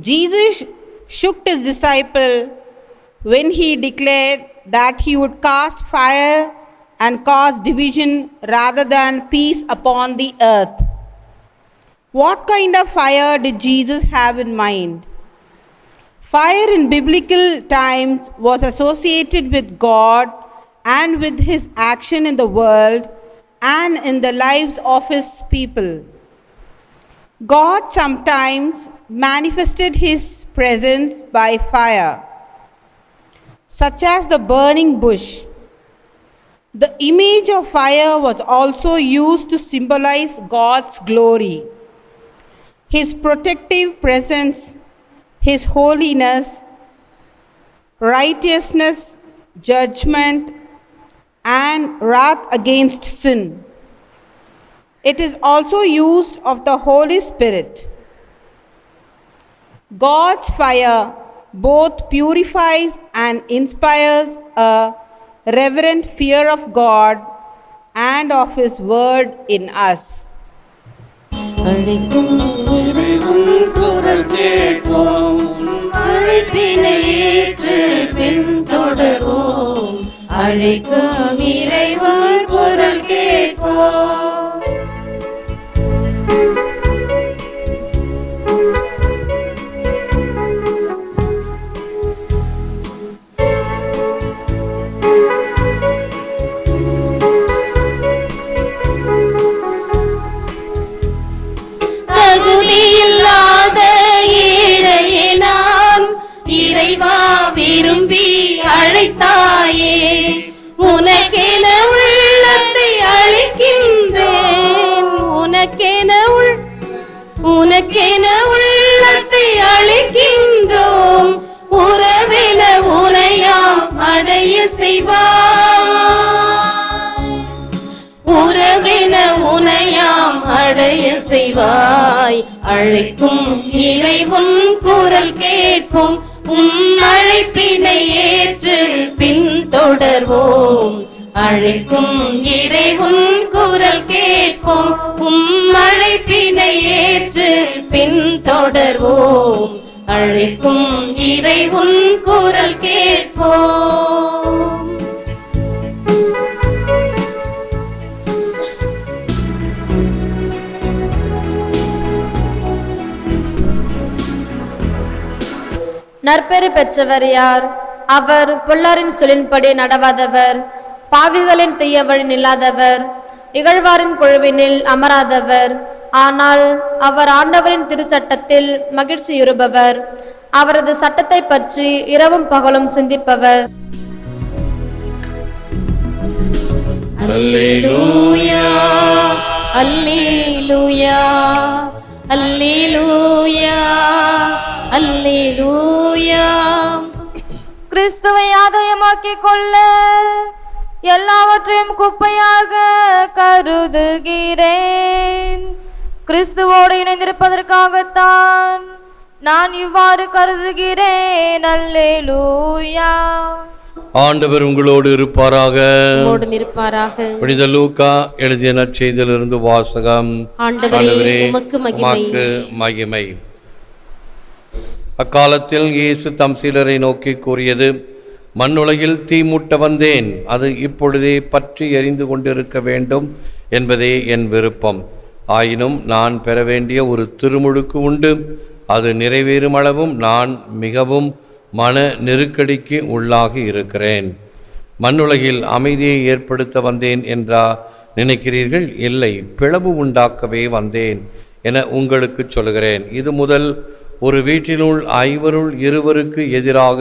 Jesus shook his disciple when he declared that he would cast fire and cause division rather than peace upon the earth. What kind of fire did Jesus have in mind? Fire in biblical times was associated with God and with his action in the world and in the lives of his people. God sometimes manifested his presence by fire, such as the burning bush. The image of fire was also used to symbolize God's glory, his protective presence, his holiness, righteousness, judgment, and wrath against sin. It is also used of the Holy Spirit. God's fire both purifies and inspires a reverent fear of God and of His word in us. அழைக்கும் இறைவன் குரல் கேட்போம் அழைப்பினை ஏற்று பின்தொடர்வோம் அழைக்கும் இறைவன் குரல் கேட்போம் அழைக்கும் இறைவன் குரல் கேட்போம். உம் அழைப்பினை ஏற்று பின் தொடர்வோம். அழைக்கும் இறைவன் குரல் கேட்போம். நற்பெறு பெற்றவர் யார்? அவர் பொல்லாரின் சொல்லின்படி நடவாதவர். பாவிகளின் தீய வழி நில்லாதவர் இகழ்வாரின் குழுவினில் அமராதவர். ஆனால் அவர் ஆண்டவரின் திருச்சட்டத்தில் மகிழ்ச்சியுறுபவர். அவரது சட்டத்தை பற்றி இரவும் பகலும் சிந்திப்பவர். அல்லேலூயா அல்லேலூயா அல்லேலூயா அல்லேலூயா. கிறிஸ்துவை ஆதாயமாக்கிக் கொள்ள. எல்லாவற்றையும் குப்பையாக கருதுகிறேன். கிறிஸ்துவோடு இணைந்திருப்பதற்காகத்தான் நான் இவ்வாறு கருதுகிறேன். அல்லேலூயா. ஆண்டவர் உங்களோடு இருப்பாராக. இருப்பாராக. புனித லூக்கா எழுதிய நற்செய்தியிலிருந்து வாசகம். ஆண்டவரே, உமக்கு மகிமை. அக்காலத்தில் இயேசு தம் சீடரை நோக்கி கூறியது மண்ணுலகில் தீ மூட்ட வந்தேன். அது இப்பொழுதே பற்றி எரிந்து கொண்டிருக்க வேண்டும் என்பதே என் விருப்பம். ஆயினும் நான் பெற வேண்டிய ஒரு திருமுழுக்கு உண்டு. அது நிறைவேறும் அளவும் நான் மிகவும் மன நெருக்கடிக்கு உள்ளாகி இருக்கிறேன். மண்ணுலகில் அமைதியை ஏற்படுத்த வந்தேன் என்றா நினைக்கிறீர்கள்? இல்லை பிளவு உண்டாக்கவே வந்தேன் என உங்களுக்கு சொல்கிறேன் இது முதல் ஒரு வீட்டினுள் ஐவருள் இருவருக்கு எதிராக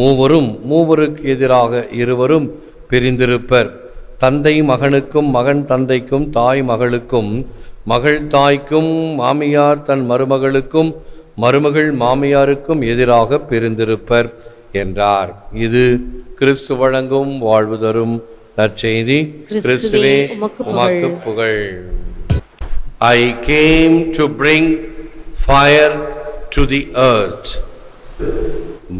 மூவரும் மூவருக்கு எதிராக இருவரும் பிரிந்திருப்பர். தந்தை மகனுக்கும் மகன் தந்தைக்கும் தாய் மகளுக்கும் மகள் தாய்க்கும் மாமியார் தன் மருமகளுக்கும் மருமகள் மாமியாருக்கும் எதிராக பிரிந்திருப்பர் என்றார். இது கிறிஸ்து வழங்கும் வாழ்வு தரும் நற்செய்தி. கிறிஸ்துவே உமக்கு புகழ். I came to bring fire to the earth.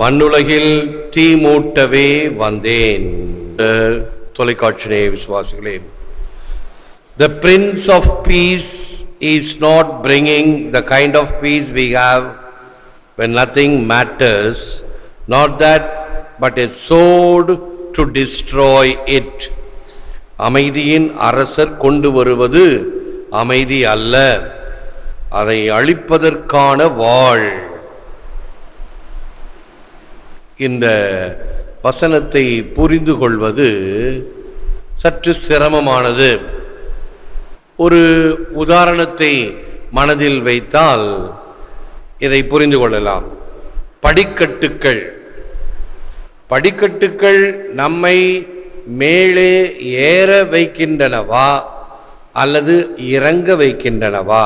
மண்ணுலகில் தீ மூட்டவே வந்தேன் தொலைக்காட்சி விசுவாசிகளே the prince of peace is not bringing the kind of peace we have when nothing matters, not that, but it sword to destroy it. அமைதியின் அரசர் கொண்டு வருவது அமைதி அல்ல அதை அழிப்பதற்கான வாழ் இந்த வசனத்தை புரிந்து கொள்வது சற்று சிரமமானது. ஒரு உதாரணத்தை மனதில் வைத்தால் இதை புரிந்து கொள்ளலாம். படிக்கட்டுக்கள் படிக்கட்டுக்கள் நம்மை மேலே ஏற வைக்கின்றனவா அல்லது இறங்க வைக்கின்றனவா?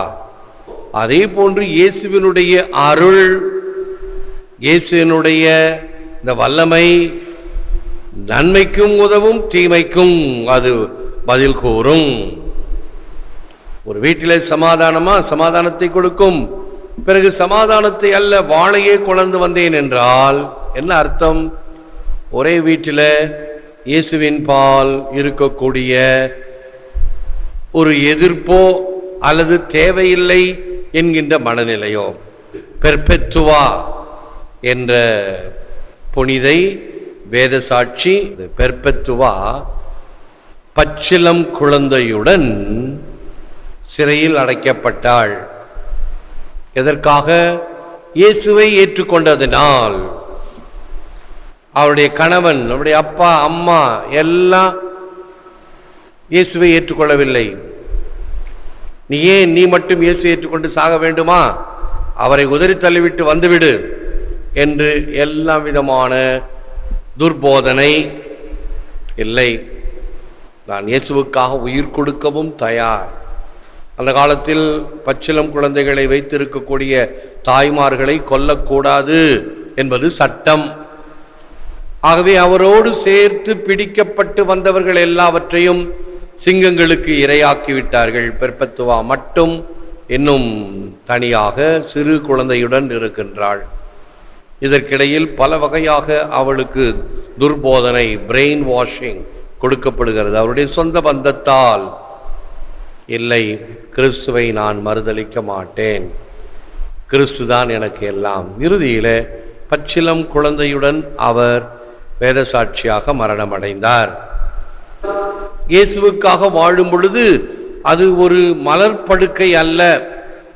அதே போன்று இயேசுவினுடைய அருள் இயேசுவினுடைய இந்த வல்லமை நன்மைக்கும் உதவும் தீமைக்கும் அது பதில் கூறும். ஒரு வீட்டிலே சமாதானமா? சமாதானத்தை கொடுக்கும். பிறகு சமாதானத்தை அல்ல வாழையே கொண்டு வந்தேன் என்றால் என்ன அர்த்தம்? ஒரே வீட்டில் இயேசுவின் பால் இருக்கக்கூடிய ஒரு எதிர்ப்போ அல்லது தேவையில்லை என்கின்ற மனநிலையோ பெர்பெத்துவா என்ற புனிதை வேத சாட்சி பெர்பெத்துவா பச்சிலம் குழந்தையுடன் சிறையில் அடைக்கப்பட்டாள். எதற்காக? இயேசுவை ஏற்றுக்கொண்டதினால். அவருடைய கணவன் அவருடைய அப்பா அம்மா எல்லாம் இயேசுவை ஏற்றுக்கொள்ளவில்லை. நீ ஏன் நீ மட்டும் இயேசு ஏற்றுக்கொண்டு சாக வேண்டுமா? அவரை உதறி தள்ளிவிட்டு வந்துவிடு. என்று எல்லா விதமான துர்போதனை இல்லை. நான் இயேசுவுக்காக உயிர் கொடுக்கவும் தயார். அந்த காலத்தில் பச்சிலம் குழந்தைகளை வைத்திருக்கக்கூடிய தாய்மார்களை கொல்லக்கூடாது என்பது சட்டம். ஆகவே அவரோடு சேர்த்து பிடிக்கப்பட்டு வந்தவர்கள் எல்லாவற்றையும் சிங்கங்களுக்கு இரையாக்கி விட்டார்கள் பெர்பத்துவா மட்டும் இன்னும் தனியாக சிறு குழந்தையுடன் இருக்கின்றாள். இதற்கிடையில் பல வகையாக அவளுக்கு துர்போதனை பிரெயின் வாஷிங் கொடுக்கப்படுகிறது. அவருடைய சொந்த பந்தத்தால் இல்லை கிறிஸ்துவை நான் மறுதளிக்க மாட்டேன். கிறிஸ்து தான் எனக்கு எல்லாம். இறுதியில் பச்சிலம் குழந்தையுடன் அவர் வேதசாட்சியாக மரணமடைந்தார். இயேசுவுக்காக வாழும் பொழுது அது ஒரு மலர் படுக்கை அல்ல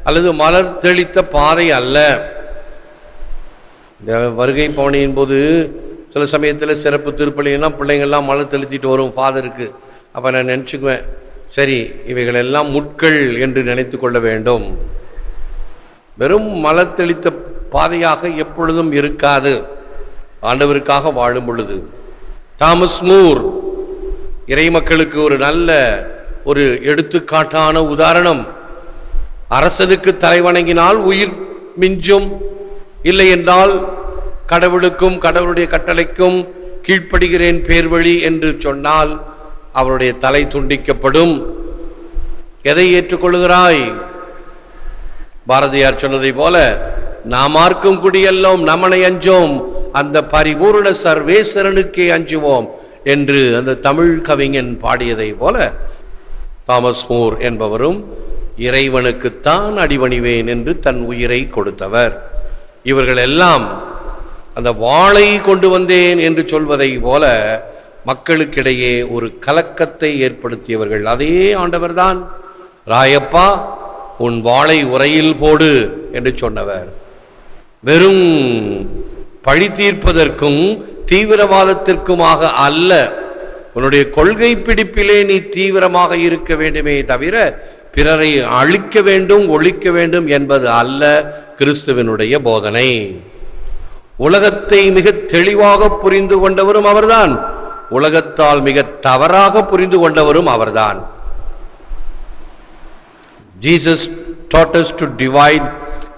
அல்லது மலர் தெளித்த பாறை அல்ல. இந்த வருகை பவனியின் போது சில சமயத்தில் சிறப்பு திருப்பலின்னா பிள்ளைங்கள்லாம் மலர் தெளித்திட்டு வரும் ஃபாதருக்கு. அப்போ நான் நினச்சிக்குவேன் சரி இவைகள் எல்லாம் முட்கள் என்று நினைத்து கொள்ள வேண்டும். வெறும் மலர் தெளித்த பாதையாக எப்பொழுதும் இருக்காது. ஆண்டவருக்காக வாழும் பொழுது. தாமஸ் மூர் இறை மக்களுக்கு ஒரு நல்ல ஒரு எடுத்துக்காட்டான உதாரணம். அரசனுக்கு தலைவணங்கினால் உயிர் மிஞ்சும். இல்லை என்றால் கடவுளுக்கும் கடவுளுடைய கட்டளைக்கும் கீழ்ப்படுகிறேன் பேர்வழி என்று சொன்னால் அவருடைய தலை துண்டிக்கப்படும். எதை ஏற்றுக்கொள்கிறாய்? பாரதியார் சொன்னதை போல நாமார்க்கும் குடியெல்லாம் நமனை அஞ்சோம் அந்த பரிபூர்ண சர்வேஸ்வரனுக்கே அஞ்சுவோம் என்று அந்த தமிழ் கவிஞன் பாடியதை போல தாமஸ் மூர் என்பவரும் இறைவனுக்குத்தான் அடிவணிவேன் என்று தன் உயிரை கொடுத்தவர். இவர்கள் எல்லாம் அந்த வாளை கொண்டு வந்தேன் என்று சொல்வதை போல மக்களுக்கிடையே ஒரு கலக்கத்தை ஏற்படுத்தியவர்கள் அதே ஆண்டவர்தான். ராயப்பா உன் வாளை உரையில் போடு என்று சொன்னவர். வெறும் பழி தீர்ப்பதற்கும் தீவிரவாதத்திற்குமாக அல்ல உன்னுடைய கொள்கை பிடிப்பிலே நீ தீவிரமாக இருக்க வேண்டுமே தவிர பிறரை அழிக்க வேண்டும் ஒழிக்க வேண்டும் என்பது அல்ல கிறிஸ்துவனுடைய போதனை. உலகத்தை மிக தெளிவாக புரிந்து கொண்டவரும் அவர்தான். உலகத்தால் மிக தவறாக புரிந்து கொண்டவரும் அவர்தான். Jesus taught us to divide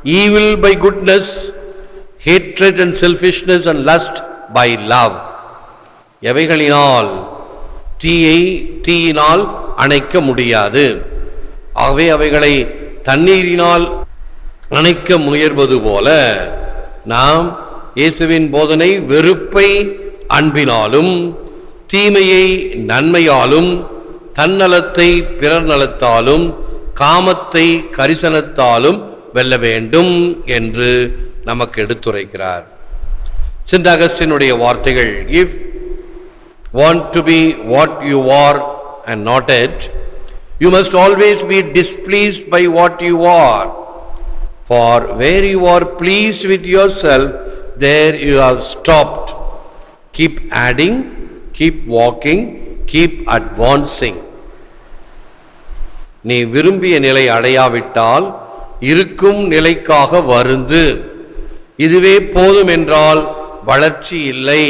evil by goodness hatred and selfishness and lust by love எவைகளினால்? தீயை தீயினால் அணைக்க முடியாது. ஆகவே அவைகளை தண்ணீரினால் அணைக்க முயல்வது போல நாம் இயேசுவின் போதனை வெறுப்பை அன்பினாலும் தீமையை நன்மையாலும் தன்னலத்தை பிறர் நலத்தாலும் காமத்தை கரிசனத்தாலும் வெல்ல வேண்டும் என்று நமக்கு எடுத்துரைக்கிறார். சென்ட் அகஸ்டினுடைய வார்த்தைகள் if want to be what you are and not yet you must always be displeased by what you are For where you are pleased with yourself, there you have stopped. Keep adding, keep walking, keep advancing. நீ விரும்பிய நிலை அடையாவிட்டால் இருக்கும் நிலைக்காக வருந்து இதுவே போதும் என்றால் வளர்ச்சி இல்லை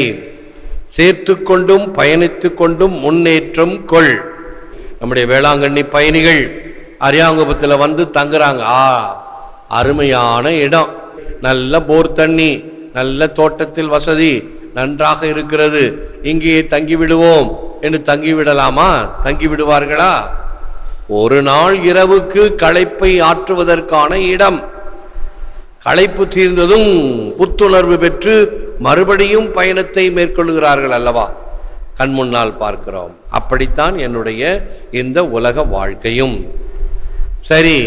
சேர்த்து கொண்டும் பயணித்து கொண்டும் முன்னேற்றம் கொள் நம்முடைய வேளாங்கண்ணி பயணிகள் அரியாங்குப்பத்தில் வந்து தங்குறாங்க ஆ அருமையான இடம். நல்ல போர் தண்ணி நல்ல தோட்டத்தில் வசதி நன்றாக இருக்கிறது. இங்கே தங்கி விடுவோம் என்று தங்கி விடலாமா தங்கி விடுவார்களா ஒரு நாள் இரவுக்கு களைப்பை ஆற்றுவதற்கான இடம். களைப்பு தீர்ந்ததும் புத்துணர்வு பெற்று மறுபடியும் பயணத்தை மேற்கொள்கிறார்கள் அல்லவா? கண் முன்னால் பார்க்கிறோம். அப்படித்தான் என்னுடைய இந்த உலக வாழ்க்கையும். சரி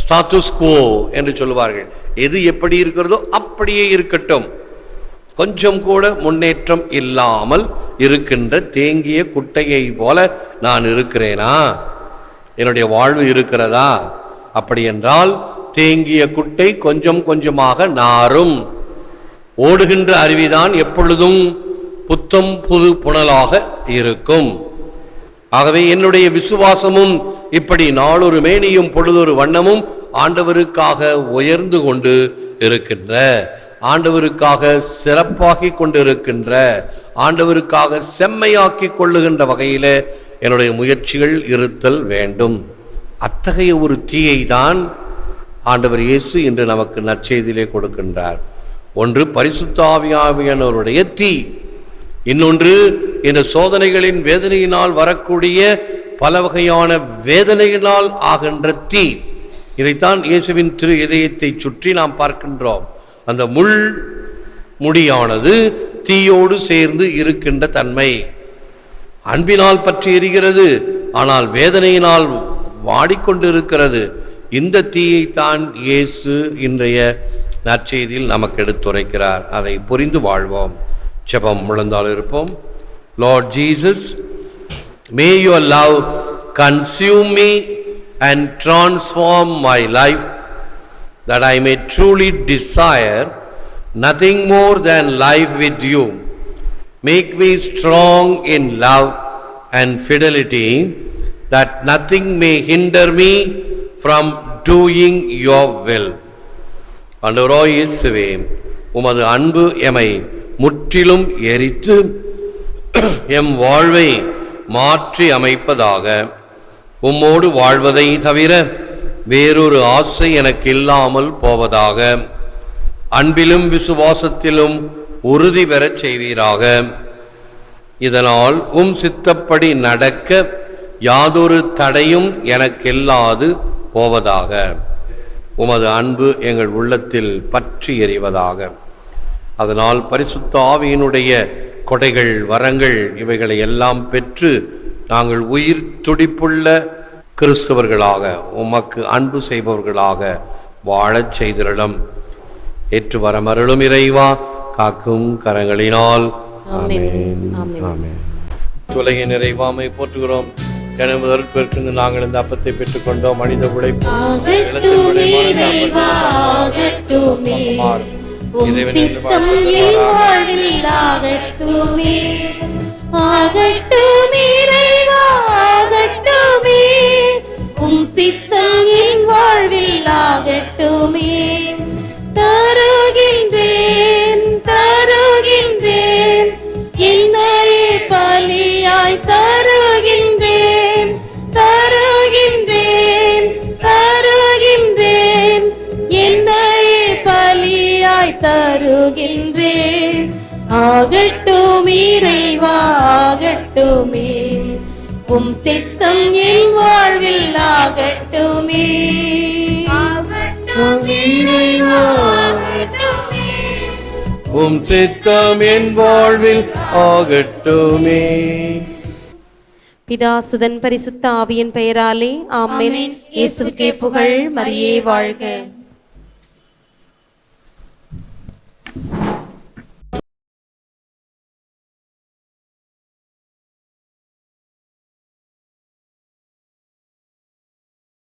ஸ்டாtus quo என்று சொல்லுவார்கள். எது எப்படி இருக்கிறதோ அப்படியே இருக்கட்டும். கொஞ்சம் கூட முன்னேற்றம் இல்லாமல் இருக்கின்ற தேங்கிய குட்டையை போல நான் இருக்கிறேனா? என்னுடைய வாழ்வு இருக்கிறதா? அப்படி என்றால் தேங்கிய குட்டை கொஞ்சம் கொஞ்சமாக நாரும். ஓடுகின்ற அருவிதான் எப்பொழுதும் புத்தம் புது புனலாக இருக்கும். ஆகவே என்னுடைய விசுவாசமும் இப்படி நாளொரு மேனியும் பொழுதொரு வண்ணமும் ஆண்டவருக்காக உயர்ந்து கொண்டு இருக்கின்ற ஆண்டவருக்காக சிறப்பாகி கொண்டிருக்கின்ற ஆண்டவருக்காக செம்மையாக்கி கொள்ளுகின்ற வகையில என்னுடைய முயற்சிகள் இருத்தல் வேண்டும். அத்தகைய ஒரு தீயை தான் ஆண்டவர் இயேசு இன்று நமக்கு நற்செய்தியிலே கொடுக்கின்றார். ஒன்று பரிசுத்தாவியாவியானவருடைய தீ இன்னொன்று இந்த சோதனைகளின் வேதனையினால் வரக்கூடிய பல வகையான வேதனையினால் ஆகின்ற தீ. இதைத்தான் இயேசுவின் திரு இதயத்தை சுற்றி நாம் பார்க்கின்றோம். அந்த முள் முடியானது தீயோடு சேர்ந்து இருக்கின்ற தன்மை. அன்பினால் பற்றி எரிகிறது ஆனால் வேதனையினால் வாடிக்கொண்டிருக்கிறது. இந்த தீயைத்தான் இயேசு இன்றைய நற்செய்தியில் நமக்கு எடுத்துரைக்கிறார். அதை புரிந்து வாழ்வோம். செபம் முழந்தால் இருப்போம். Lord Jesus may your love consume me and transform my life that I may truly desire nothing more than life with you make me strong in love and fidelity that nothing may hinder me from doing your will அண்டரோ இயேசுவே உமது அன்பு எமை முற்றிலும் எரித்து M வாழ்வை மாற்றி அமைப்பதாக உம்மோடு வாழ்வதை தவிர வேறொரு ஆசை எனக்கு இல்லாமல் போவதாக. அன்பிலும் விசுவாசத்திலும் உறுதி பெறச் செய்வீராக. இதனால் உம் சித்தப்படி நடக்க யாதொரு தடையும் எனக்கில்லாது போவதாக. உமது அன்பு எங்கள் உள்ளத்தில் பற்றி எறிவதாக. அதனால் பரிசுத்த ஆவியினுடைய கொடைகள் வரங்கள் இவைகளை எல்லாம் பெற்று நாங்கள் உயிர் துடிப்புள்ள கிறிஸ்தவர்களாக உமக்கு அன்பு செய்பவர்களாக வாழச் செய்திருடம் ஏற்று வர மருளும் இறைவா காக்கும் கரங்களினால். உலகின் நிறைவாமை போற்றுகிறோம். அருட்பெருக்கு நாங்கள் இந்த அப்பத்தை பெற்றுக்கொண்டோம் மனித உழைப்பு. உம் சித்தம் என் வாழ்வில் ஆகட்டுமே. ஆகட்டுமே ஆகட்டுமே. உம் சித்தம் என் வாழ்வில் ஆகட்டுமே. உம் சித்தம் என் வாழ்வில் ஆகட்டுமே. உம் சித்தம் என் வாழ்வில் ஆகட்டுமே. பிதாசுதன் பரிசுத்த ஆவியின் பெயராலே ஆமென். இயேசுக்கே புகழ் மரியே வாழ்க.